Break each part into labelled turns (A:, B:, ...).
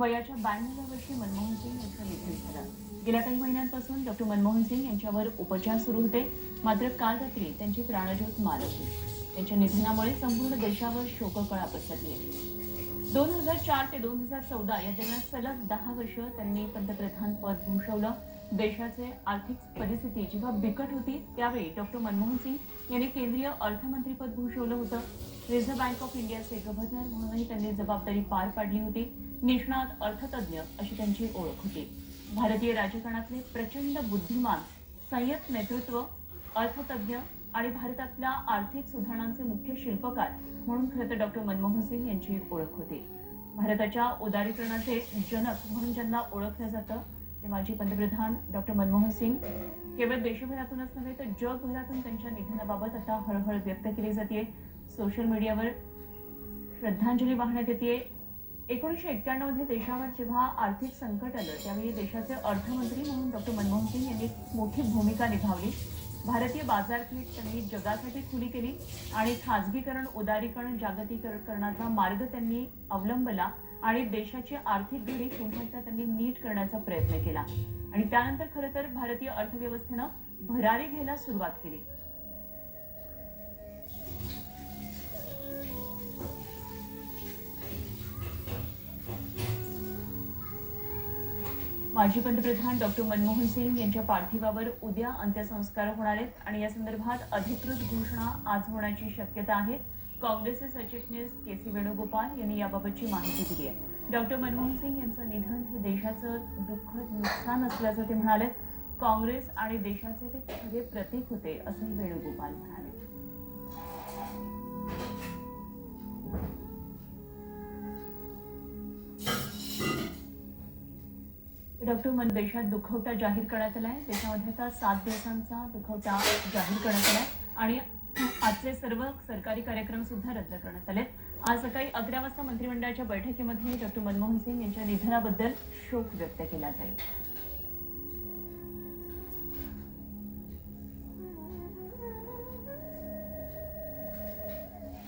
A: वयाच्या ब्याण्णव्या वर्षी मनमोहन सिंग यांचं निधन झालं. गेल्या काही महिन्यांपासून डॉक्टर मनमोहन सिंग यांच्यावर उपचार सुरू होते. मात्र काल रात्री त्यांची प्राणज्योत मालवली त्यांच्या निधनामुळे संपूर्ण देशावर शोककळा पसरली. आहे दोन हजार चार ते दोन हजार चौदा या दरम्यान सलग दहा वर्ष त्यांनी पंतप्रधान पद भूषवलं. देशाचे आर्थिक परिस्थिती जेव्हा बिकट होती त्यावेळी डॉक्टर मनमोहन सिंग यांनी केंद्रीय अर्थमंत्रीपद भूषवलं होतं. रिझर्व्ह बँक ऑफ इंडियाचे गव्हर्नर म्हणूनही त्यांनी जबाबदारी पार पाडली होती. निष्णात अर्थतज्ञ अशी त्यांची ओळख होती. भारतीय राजकारणातले प्रचंड बुद्धिमान संयत नेतृत्व अर्थतज्ञ आणि भारतातल्या आर्थिक सुधारणांचे मुख्य शिल्पकार म्हणून खरं तर डॉक्टर मनमोहन सिंग यांची ओळख होती. भारताच्या उदारीकरणाचे जनक म्हणून ज्यांना ओळखलं जातं ते माजी पंतप्रधान डॉक्टर मनमोहन सिंग. केवळ देशभरातूनच नव्हे तर जगभरातून त्यांच्या निधनाबाबत आता हळहळ व्यक्त केली जाते सोशल मीडियावर श्रद्धांजली वाहण्यात येते एकोणीसशे एक्क्याण्णवमध्ये देशावर जेव्हा आर्थिक संकट आलं त्यावेळी देशाचे अर्थमंत्री म्हणून डॉक्टर मनमोहन सिंग यांनी एक मोठी भूमिका निभावली. भारतीय बाजारपेठ त्यांनी जगासाठी खुली केली आणि खाजगीकरण उदारीकरण जागतिकीकरणाचा मार्ग त्यांनी अवलंबला आणि देशाची आर्थिक घडी पुन्हा एकदा त्यांनी नीट करण्याचा प्रयत्न केला. आणि त्यानंतर खरं तर भारतीय अर्थव्यवस्थेनं भरारी घ्यायला सुरुवात केली. माजी पंतप्रधान डॉक्टर मनमोहन सिंग यांच्या पार्थिवावर उद्या अंत्यसंस्कार होणार आहेत आणि या संदर्भात अधिकृत घोषणा आज होण्याची शक्यता आहे. काँग्रेसचे सरचिटणीस के सी वेणुगोपाल यांनी याबाबतची माहिती दिली आहे. डॉक्टर मनमोहन सिंग यांचं निधन हे देशाचं दुःखद नुकसान असल्याचं ते म्हणाले. काँग्रेस आणि देशाचे ते खरे प्रतीक होते असंही वेणुगोपाल म्हणाले. डॉक्टर मन देशात दुखवटा जाहीर करण्यात आला आहे देशामध्ये आता सात दिवसांचा दुखवटा जाहीर करण्यात आला आहे आणि आजचे सर्व सरकारी कार्यक्रम सुद्धा रद्द करण्यात आले आज सकाळी अकरा वाजता मंत्रिमंडळाच्या बैठकीमध्ये डॉक्टर मनमोहन सिंग यांच्या निधनाबद्दल शोक व्यक्त केला जाईल.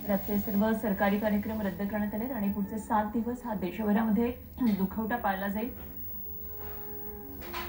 A: रातचे सर्व सरकारी कार्यक्रम रद्द करण्यात आले आणि पुढचे सात दिवस हा देशभरामध्ये दुखवटा पाळला जाईल.